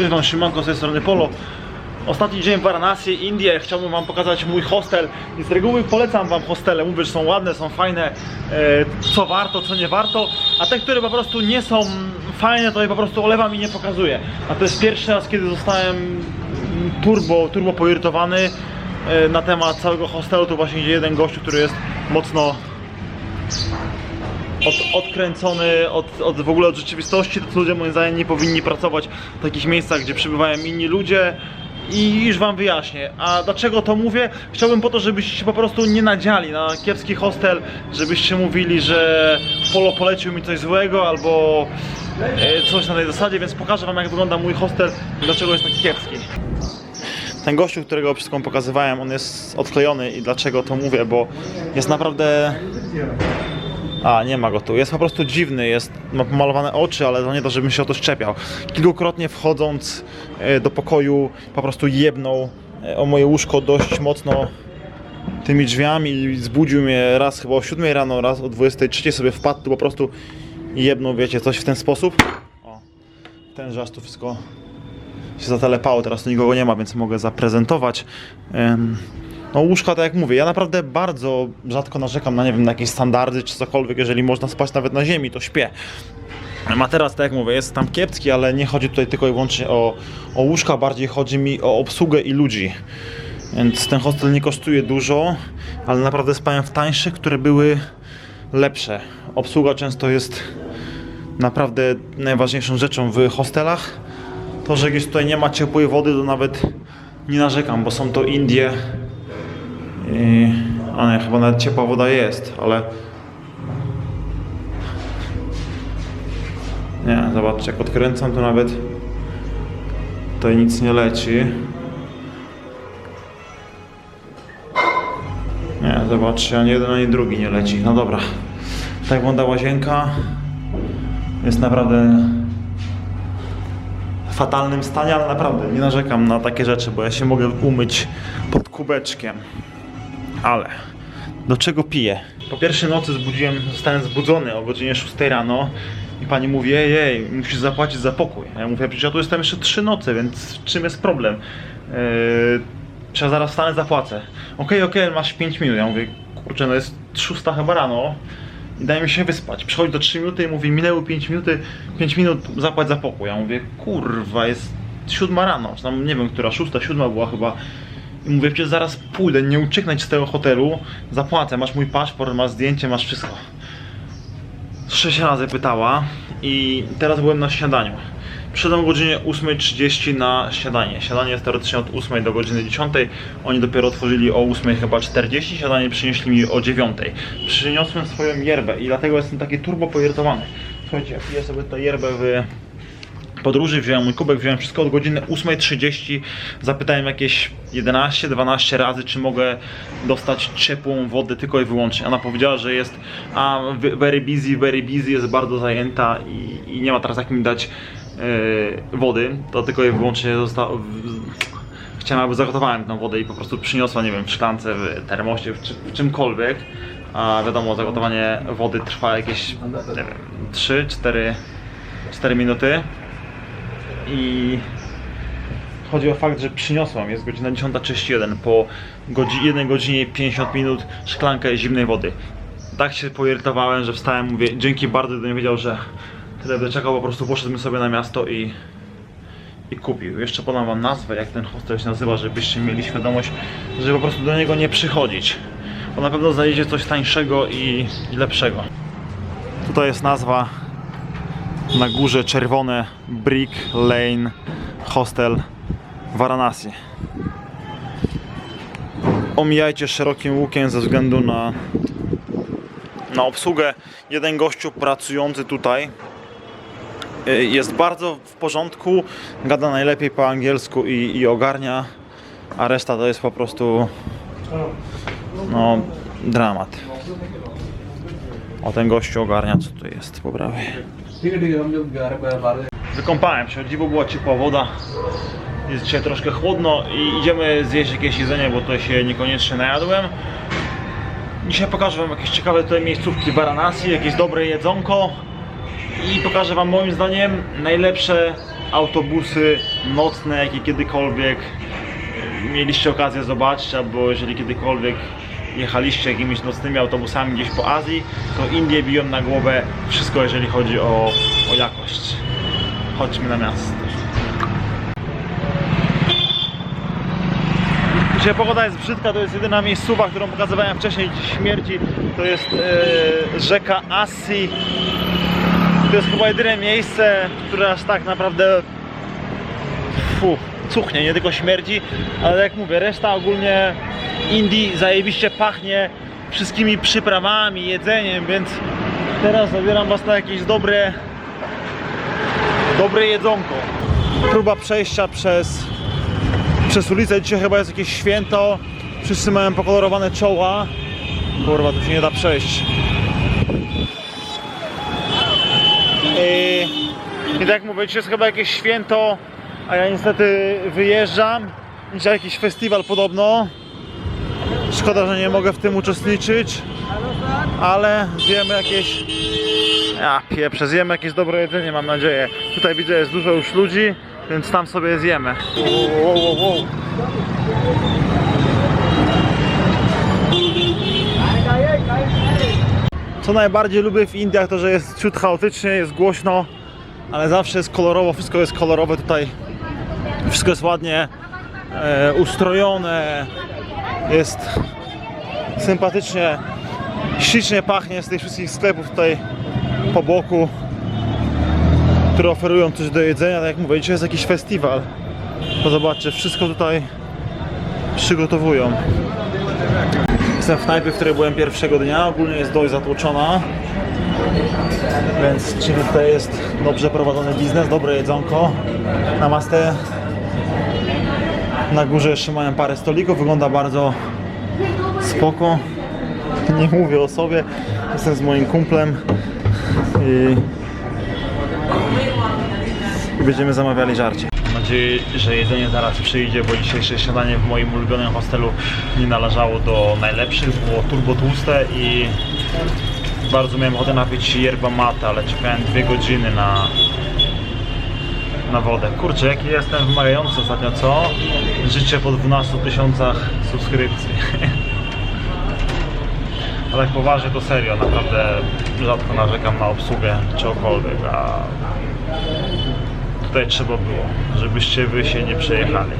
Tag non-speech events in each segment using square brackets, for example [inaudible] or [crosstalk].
Cześć Wam, Szymanko z tej strony Polo. Ostatni dzień w Varanasi, Indie. Chciałbym Wam pokazać mój hostel. I z reguły polecam Wam hostele. Mówię, że są ładne, są fajne, e, co warto, co nie warto. A te, które po prostu nie są fajne, to je po prostu olewam i nie pokazuję. A to jest pierwszy raz, kiedy zostałem turbo, turbo poirytowany e, na temat całego hostelu. To właśnie jeden gościu, który jest mocno od, odkręcony od, od w ogóle od rzeczywistości, to ludzie moim zdaniem nie powinni pracować w takich miejscach, gdzie przybywają inni ludzie i już wam wyjaśnię. A dlaczego to mówię? Chciałbym po to, żebyście się po prostu nie nadziali na kiepski hostel, żebyście mówili, że Polo polecił mi coś złego albo e, coś na tej zasadzie, więc pokażę wam jak wygląda mój hostel i dlaczego jest taki kiepski. Ten gościu, którego wam pokazywałem, on jest odklejony i dlaczego to mówię, bo jest naprawdę a, nie ma go tu. Jest po prostu dziwny, jest, ma pomalowane oczy, ale to nie to, żebym się o to szczepiał. Kilkukrotnie wchodząc e, do pokoju, po prostu jebnął e, o moje łóżko dość mocno tymi drzwiami i zbudził mnie raz chyba o 7 rano, raz o 23 sobie wpadł po prostu jebnął, wiecie, coś w ten sposób. O, ten aż tu wszystko się zatelepało, teraz tu nikogo nie ma, więc mogę zaprezentować. Em, no łóżka, tak jak mówię, ja naprawdę bardzo rzadko narzekam na, nie wiem, na jakieś standardy czy cokolwiek, jeżeli można spać nawet na ziemi, to śpię. Materac, tak jak mówię, jest tam kiepski, ale nie chodzi tutaj tylko i wyłącznie o, o łóżka, bardziej chodzi mi o obsługę i ludzi. Więc ten hostel nie kosztuje dużo, ale naprawdę spałem w tańszych, które były lepsze. Obsługa często jest naprawdę najważniejszą rzeczą w hostelach. To, że gdzieś tutaj nie ma ciepłej wody, to nawet nie narzekam, bo są to Indie. I... Chyba nawet ciepła woda jest, ale... Nie, zobaczcie, jak odkręcam, to nawet tutaj nic nie leci. Nie, zobaczcie, ani jeden, ani drugi nie leci. No dobra. Tak wygląda łazienka. Jest naprawdę w fatalnym stanie, ale naprawdę nie narzekam na takie rzeczy, bo ja się mogę umyć pod kubeczkiem. Ale do czego piję? Po pierwszej nocy zbudziłem, zostałem zbudzony o godzinie 6 rano i pani mówi, jej, jej, musisz zapłacić za pokój. A ja mówię, przecież ja tu jestem jeszcze 3 noce, więc czym jest problem? Yy, trzeba zaraz wstanę, zapłacę. Okej, okej, masz 5 minut. Ja mówię, kurczę, no jest 6 chyba rano i daj mi się wyspać. Przychodzi do 3 minuty i mówi, minęły 5 minuty, 5 minut zapłać za pokój. Ja mówię, kurwa, jest 7 rano, czy tam nie wiem, która 6, 7 była chyba. I mówię, przecież zaraz pójdę, nie ucieknąć z tego hotelu, zapłacę, masz mój paszport, masz zdjęcie, masz wszystko. Sześć razy pytała i teraz byłem na śniadaniu. Przyszedłem o godzinie 8.30 na śniadanie. Śniadanie jest teoretycznie od 8 do godziny 10. Oni dopiero otworzyli o 8 chyba 40. Śniadanie przynieśli mi o 9. Przyniosłem swoją yerbę i dlatego jestem taki turbo poirytowany. Słuchajcie, piję sobie tę yerbę w podróży, wziąłem mój kubek, wziąłem wszystko od godziny 8.30. Zapytałem jakieś 11-12 razy, czy mogę dostać ciepłą wodę tylko i wyłącznie. Ona powiedziała, że jest a, very busy, very busy, jest bardzo zajęta i, i nie ma teraz jak mi dać e, wody. To tylko i wyłącznie zostało. Chciałem, aby zagotowałem tą wodę i po prostu przyniosła, nie wiem, w szklance, w termosie, w, czy, w czymkolwiek. A wiadomo, zagotowanie wody trwa jakieś, nie wiem, 3-4 4 minuty i chodzi o fakt, że przyniosłam, jest godzina 10.31, po godzi 1 godzinie 50 minut szklankę zimnej wody. Tak się poirytowałem, że wstałem, mówię dzięki bardzo, gdybym wiedział, że tyle będę czekał, po prostu poszedłem sobie na miasto i, i kupił. Jeszcze podam wam nazwę, jak ten hostel się nazywa, żebyście mieli świadomość, że po prostu do niego nie przychodzić. Bo na pewno znajdziecie coś tańszego i lepszego. Tutaj jest nazwa na górze czerwone Brick Lane Hostel Varanasi. Omijajcie szerokim łukiem ze względu na, na obsługę. Jeden gościu pracujący tutaj y, jest bardzo w porządku, gada najlepiej po angielsku i, i ogarnia, a reszta to jest po prostu no dramat. O ten gościu ogarnia co tu jest po prawej. ठीक है ठीक है हम जब ग्यारह बारह बारह Wykąpałem się, o dziwo była ciepła woda. Jest dzisiaj troszkę chłodno i idziemy zjeść jakieś jedzenie, bo to się niekoniecznie najadłem. Dzisiaj pokażę wam jakieś ciekawe tutaj miejscówki w Varanasi, jakieś dobre jedzonko i pokażę wam moim zdaniem najlepsze autobusy nocne, jakie kiedykolwiek mieliście okazję zobaczyć, albo jeżeli kiedykolwiek jechaliście jakimiś nocnymi autobusami gdzieś po Azji, to Indie biją na głowę wszystko, jeżeli chodzi o, o jakość. Chodźmy na miasto. Dzisiaj pogoda jest brzydka, to jest jedyna miejscowa, którą pokazywałem wcześniej śmierci. To jest e, rzeka Asi. To jest chyba jedyne miejsce, które aż tak naprawdę fu, cuchnie, nie tylko śmierdzi, ale jak mówię, reszta ogólnie Indii zajebiście pachnie wszystkimi przyprawami, jedzeniem, więc teraz zabieram was na jakieś dobre dobre jedzonko. Próba przejścia przez przez ulicę. Dzisiaj chyba jest jakieś święto. Wszyscy mają pokolorowane czoła. Kurwa, tu się nie da przejść. I, I tak jak mówię, dzisiaj jest chyba jakieś święto, a ja niestety wyjeżdżam. Dzisiaj jakiś festiwal podobno. Szkoda, że nie mogę w tym uczestniczyć, ale zjemy jakieś. Ja pieprze, zjemy jakieś dobre jedzenie, mam nadzieję. Tutaj widzę, jest dużo już ludzi, więc tam sobie zjemy. Wow, wow, wow. Co najbardziej lubię w Indiach to, że jest ciut chaotycznie, jest głośno, ale zawsze jest kolorowo, wszystko jest kolorowe tutaj. Wszystko jest ładnie e, ustrojone, jest sympatycznie, ślicznie pachnie z tych wszystkich sklepów tutaj po boku, które oferują coś do jedzenia. Tak jak mówię, dzisiaj jest jakiś festiwal. To zobaczcie, wszystko tutaj przygotowują. Jestem w knajpie, w której byłem pierwszego dnia. Ogólnie jest dość zatłoczona. Więc czyli tutaj jest dobrze prowadzony biznes, dobre jedzonko. Namaste. Na górze jeszcze mają parę stolików, wygląda bardzo spoko. [laughs] Nie mówię o sobie, jestem z moim kumplem i i będziemy zamawiali żarcie. Mam nadzieję, że jedzenie zaraz przyjdzie, bo dzisiejsze śniadanie w moim ulubionym hostelu nie należało do najlepszych, było turbo tłuste i bardzo miałem ochotę napić yerba mate, ale czekałem dwie godziny na, na wodę. Kurczę, jaki jestem wymagający ostatnio, co? Życie po 12 tysiącach subskrypcji. [laughs] Ale jak poważnie to serio, naprawdę rzadko narzekam na obsługę czegokolwiek, a tutaj trzeba było, żebyście wy się nie przejechali.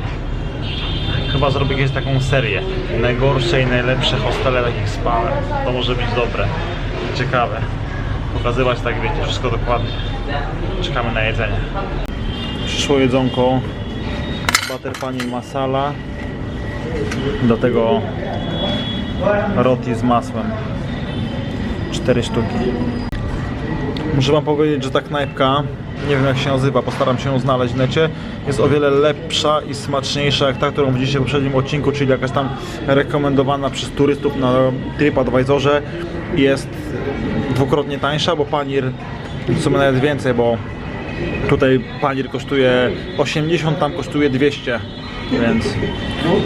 Chyba zrobię jakąś taką serię. Najgorsze i najlepsze hostele, w jakich spałem. To może być dobre i ciekawe. Pokazywać tak, wiecie, wszystko dokładnie. Czekamy na jedzenie. Przyszło jedzonko. Butter pani masala. Do tego roti z masłem. Cztery sztuki. Muszę wam powiedzieć, że ta knajpka, nie wiem jak się nazywa, postaram się ją znaleźć w necie, jest o wiele lepsza i smaczniejsza jak ta, którą widzieliście w poprzednim odcinku, czyli jakaś tam rekomendowana przez turystów na TripAdvisorze. Jest dwukrotnie tańsza, bo panir w sumie nawet więcej, bo tutaj panir kosztuje 80, tam kosztuje 200, więc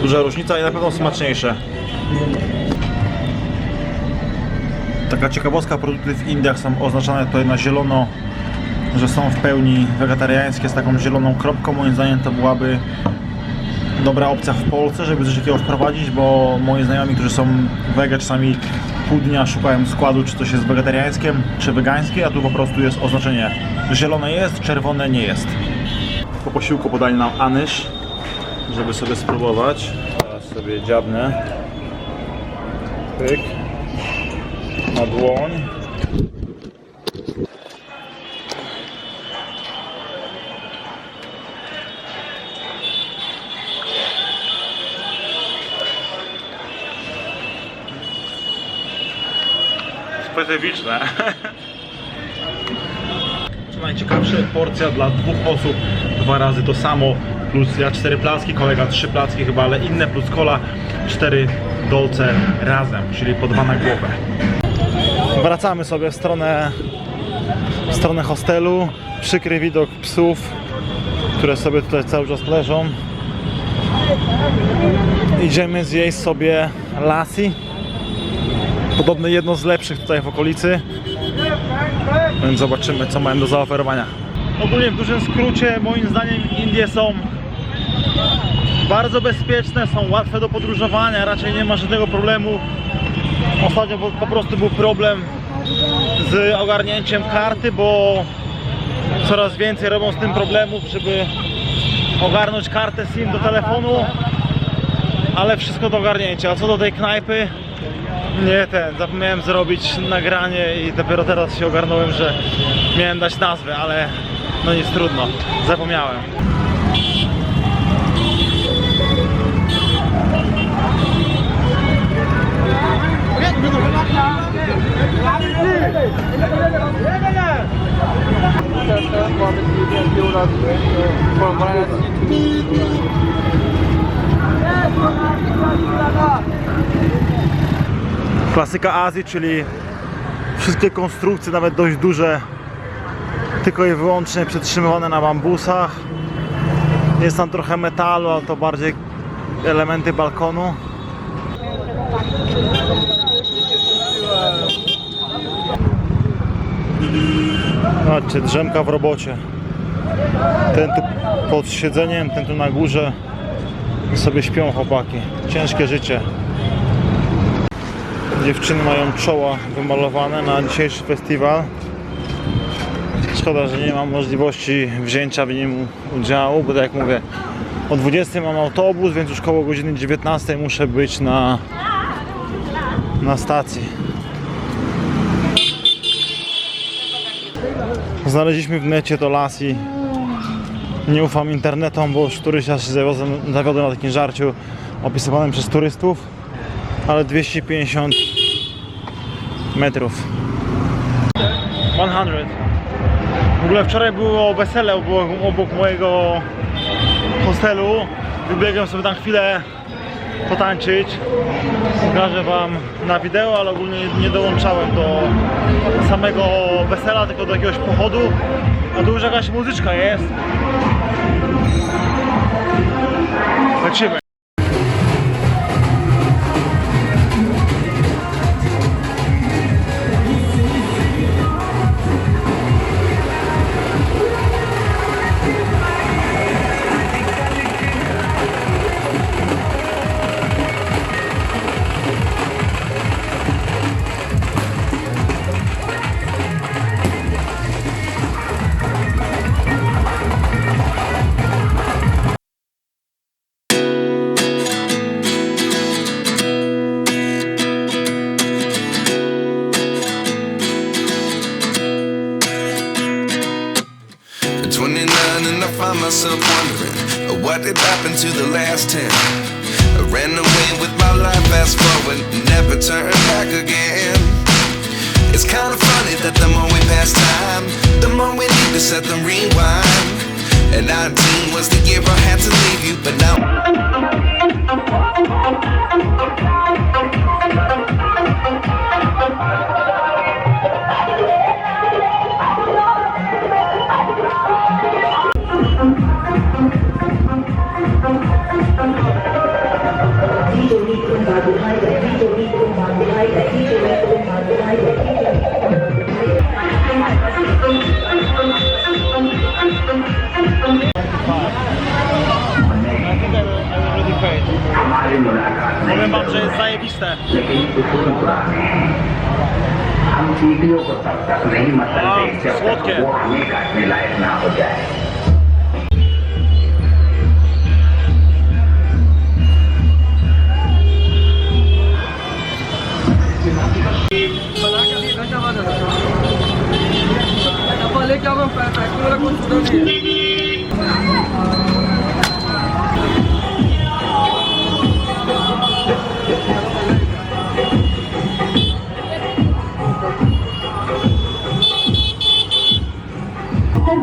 duża różnica i na pewno smaczniejsze. Taka ciekawostka, produkty w Indiach są oznaczane tutaj na zielono, że są w pełni wegetariańskie z taką zieloną kropką. Moim zdaniem to byłaby dobra opcja w Polsce, żeby coś takiego wprowadzić, bo moi znajomi, którzy są wege, czasami pół dnia szukają składu, czy coś jest wegetariańskie, czy wegańskie, a tu po prostu jest oznaczenie zielone jest, czerwone nie jest. Po posiłku podali nam anysz, żeby sobie spróbować. Teraz sobie dziabnę. Pyk na dłoń. Specyficzne. Najciekawsze, porcja dla dwóch osób, dwa razy to samo, plus ja cztery placki, kolega trzy placki chyba, ale inne plus kola, cztery dolce razem, czyli po dwa na głowę. Wracamy sobie w stronę, w stronę hostelu. Przykry widok psów, które sobie tutaj cały czas leżą. Idziemy zjeść sobie lassi. Podobno jedno z lepszych tutaj w okolicy. Więc zobaczymy co mają do zaoferowania. ogólnie w dużym skrócie moim zdaniem Indie są bardzo bezpieczne, są łatwe do podróżowania, raczej nie ma żadnego problemu. Ostatnio po prostu był problem z ogarnięciem karty, bo coraz więcej robią z tym problemów, żeby ogarnąć kartę SIM do telefonu, ale wszystko do ogarnięcia. A co do tej knajpy, nie ten, zapomniałem zrobić nagranie i dopiero teraz się ogarnąłem, że miałem dać nazwę, ale no nic trudno, zapomniałem. Klasyka Azji, czyli wszystkie konstrukcje, nawet dość duże, tylko i wyłącznie przetrzymywane na bambusach. Jest tam trochę metalu, ale to bardziej elementy balkonu. Zobaczcie, drzemka w robocie. Ten tu pod siedzeniem, ten tu na górze. Sobie śpią chłopaki. Ciężkie życie. Dziewczyny mają czoła wymalowane na dzisiejszy festiwal. Szkoda, że nie mam możliwości wzięcia w nim udziału, bo tak jak mówię, o 20 mam autobus, więc już koło godziny 19 muszę być na, na stacji. Znaleźliśmy w necie to lasi. Nie ufam internetom, bo już któryś raz się zawiodłem na takim żarciu opisywanym przez turystów, ale 250 metrów. 100. W ogóle wczoraj było wesele obok, obok mojego hostelu. Wybiegłem sobie tam chwilę potańczyć. Pokażę wam na wideo, ale ogólnie nie dołączałem do samego wesela, tylko do jakiegoś pochodu. A tu już jakaś muzyczka jest. Lecimy. भाई बैठी चोरी को भाग भाई बैठी चोरी को भाग भाई बैठी Powiem wam, że jest zajebiste. हम सीटियों को तब तक नहीं मसलते जब तक वो हमें काटने लायक ना हो जाए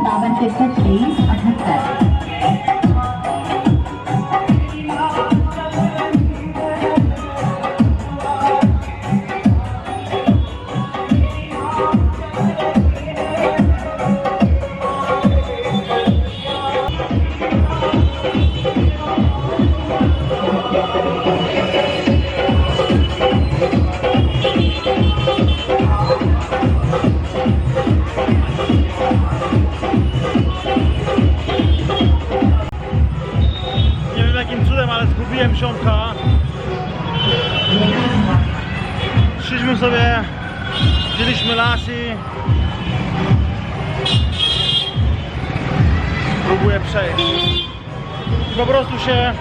बावन तिरसठ तेईस अठहत्तर Próbuję przejść. Po prostu się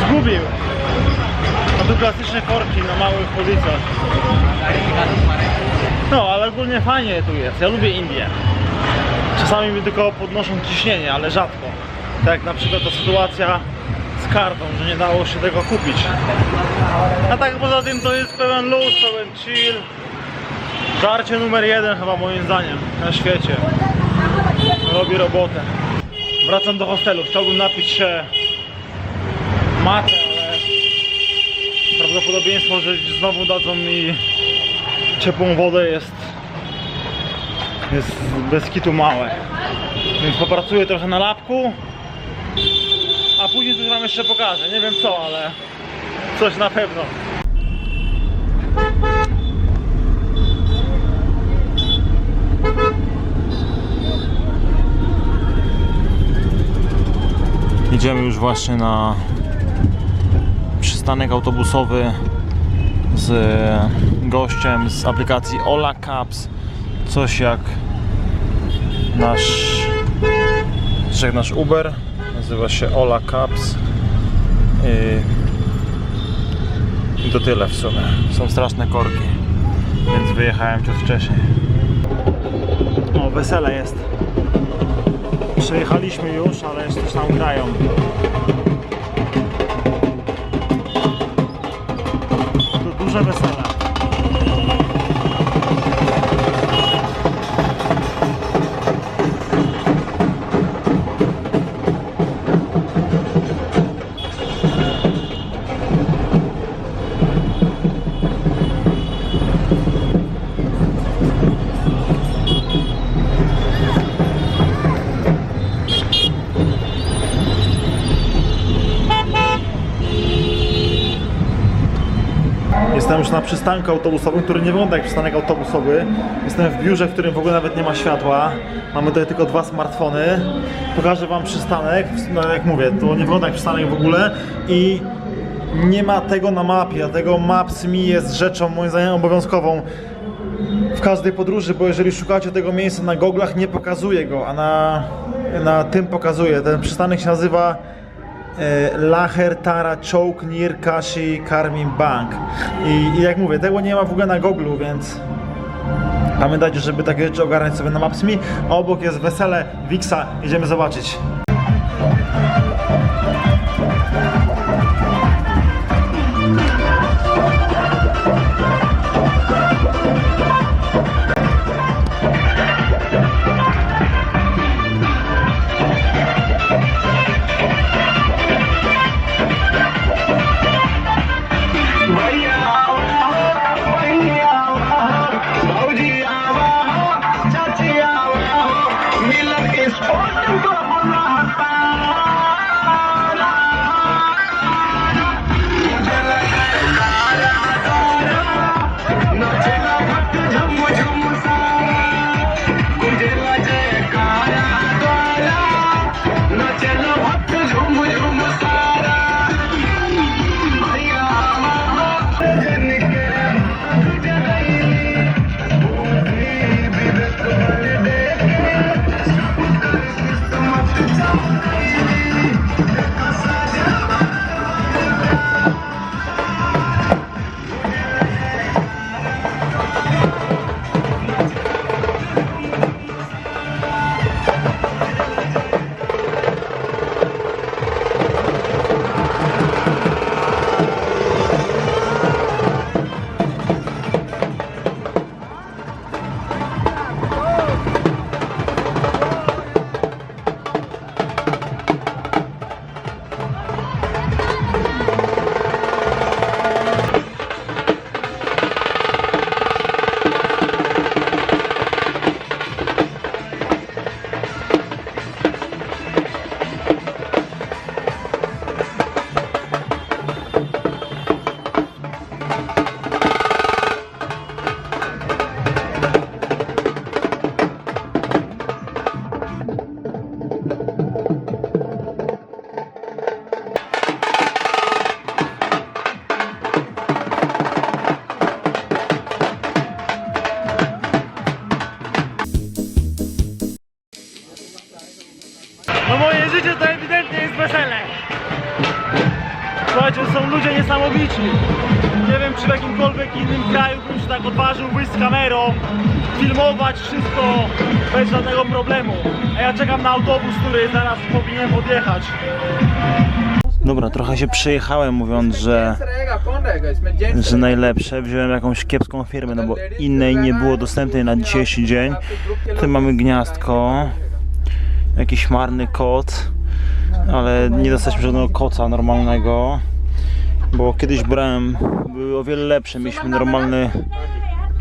zgubił. No tu klasyczne korki na małych ulicach. No, ale ogólnie fajnie tu jest. Ja lubię Indię. Czasami mi tylko podnoszą ciśnienie, ale rzadko. Tak jak na przykład ta sytuacja z kartą, że nie dało się tego kupić. A tak poza tym to jest pełen luz, pełen chill. Żarcie numer jeden chyba moim zdaniem na świecie. Robi robotę. Wracam do hostelu. Chciałbym napić się matę, ale prawdopodobieństwo, że znowu dadzą mi ciepłą wodę jest jest bez kitu małe. Więc popracuję trochę na lapku, a później coś wam jeszcze pokażę. Nie wiem co, ale coś na pewno. Idziemy już właśnie na przystanek autobusowy z gościem z aplikacji Ola Caps. Coś jak nasz, coś jak nasz Uber. Nazywa się Ola Caps. I, I to tyle w sumie. Są straszne korki, więc wyjechałem ciut wcześniej. O, wesele jest. Przejechaliśmy już, ale jeszcze coś tam grają. To duże wesele. Jestem już na przystanku autobusowym, który nie wygląda jak przystanek autobusowy. Jestem w biurze, w którym w ogóle nawet nie ma światła. Mamy tutaj tylko dwa smartfony. Pokażę Wam przystanek. No jak mówię, to nie wygląda jak przystanek w ogóle i nie ma tego na mapie, dlatego Maps.me jest rzeczą moim zdaniem obowiązkową w każdej podróży, bo jeżeli szukacie tego miejsca na goglach, nie pokazuje go, a na, na tym pokazuje. Ten przystanek się nazywa e, Laher Tara Chouk Nir Kashi Karmin Bank. I, I jak mówię, tego nie ma w ogóle na Goglu, więc pamiętajcie, żeby takie rzeczy ogarnąć sobie na Maps.me. Obok jest wesele Wixa, idziemy zobaczyć. życiu to ewidentnie jest wesele. Słuchajcie, są ludzie niesamowici. Nie wiem, czy w jakimkolwiek innym kraju bym się tak odważył wyjść z kamerą, filmować wszystko bez żadnego problemu. A ja czekam na autobus, który zaraz powinien odjechać. Dobra, trochę się przejechałem mówiąc, że, że najlepsze. Wziąłem jakąś kiepską firmę, no bo innej nie było dostępnej na dzisiejszy dzień. Tu mamy gniazdko jakiś marny kot, ale nie dostaliśmy żadnego koca normalnego, bo kiedyś brałem, były o wiele lepsze, mieliśmy normalny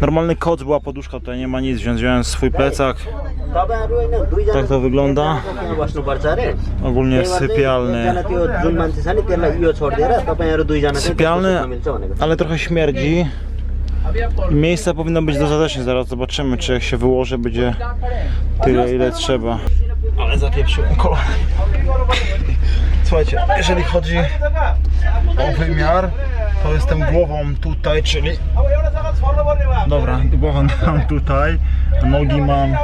normalny koc, była poduszka, tutaj nie ma nic, więc wziąłem swój plecak. Tak to wygląda. Ogólnie sypialny. Sypialny, ale trochę śmierdzi. Miejsca powinno być dostatecznie, zaraz zobaczymy, czy jak się wyłoży, będzie tyle, ile trzeba. Ale zapieprzyłem kolana. Słuchajcie, jeżeli chodzi o wymiar, to jestem głową tutaj, czyli... Dobra, głową mam tutaj, nogi mam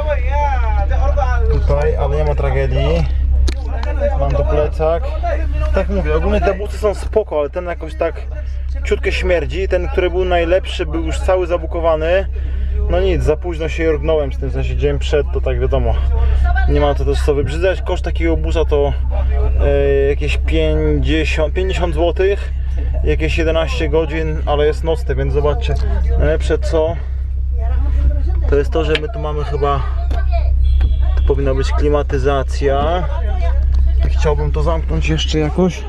tutaj, ale nie ma tragedii. Mam tu plecak. Tak mówię, ogólnie te buty są spoko, ale ten jakoś tak ciutkę śmierdzi. Ten, który był najlepszy, był już cały zabukowany. No nic, za późno się jorgnąłem z tym, w sensie dzień przed, to tak wiadomo. Nie ma to też co wybrzydzać. Koszt takiego busa to e, jakieś 50, 50 zł, jakieś 11 godzin, ale jest nocny, więc zobaczcie. Najlepsze co, to jest to, że my tu mamy chyba, tu powinna być klimatyzacja. Chciałbym to zamknąć jeszcze jakoś.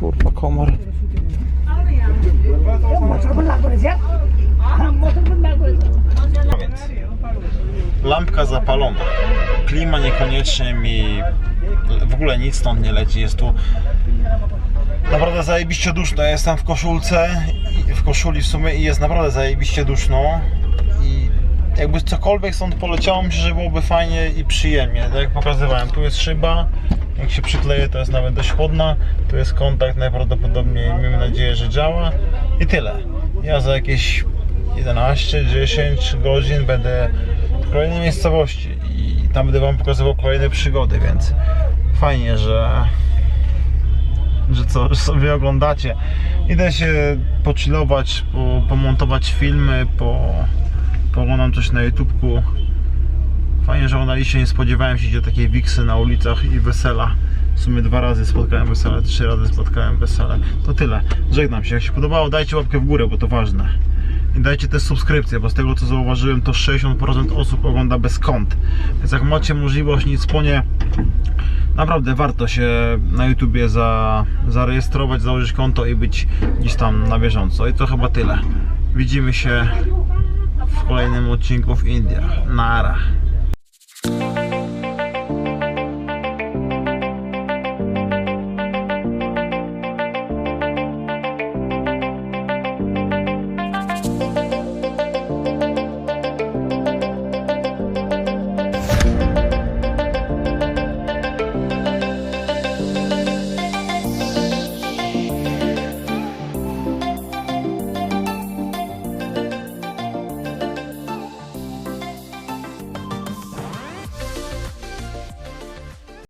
Kurwa, komar. Lampka zapalona. Klima niekoniecznie mi w ogóle nic stąd nie leci. Jest tu naprawdę zajebiście duszno. Ja jestem w koszulce, w koszuli w sumie i jest naprawdę zajebiście duszno. I jakby cokolwiek stąd poleciało, myślę, że byłoby fajnie i przyjemnie. Tak jak pokazywałem, tu jest szyba. Jak się przykleje, to jest nawet dość chłodna. Tu jest kontakt, najprawdopodobniej miejmy nadzieję, że działa. I tyle. Ja za jakieś 11-10 godzin będę w kolejnej miejscowości i tam będę Wam pokazywał kolejne przygody, więc fajnie, że że co, sobie oglądacie. Idę się pochillować, po, pomontować filmy, po, pooglądam coś na YouTubku. Fajnie, że oglądaliście, nie spodziewałem się gdzie takiej wiksy na ulicach i wesela. W sumie dwa razy spotkałem wesele, trzy razy spotkałem wesele. To tyle. Żegnam się. Jak się podobało, dajcie łapkę w górę, bo to ważne. I dajcie też subskrypcję, bo z tego co zauważyłem, to 60% osób ogląda bez kont. Więc jak macie możliwość, nic po nie, naprawdę warto się na YouTubie za, zarejestrować, założyć konto i być gdzieś tam na bieżąco. I to chyba tyle. Widzimy się w kolejnym odcinku w Indiach. Nara.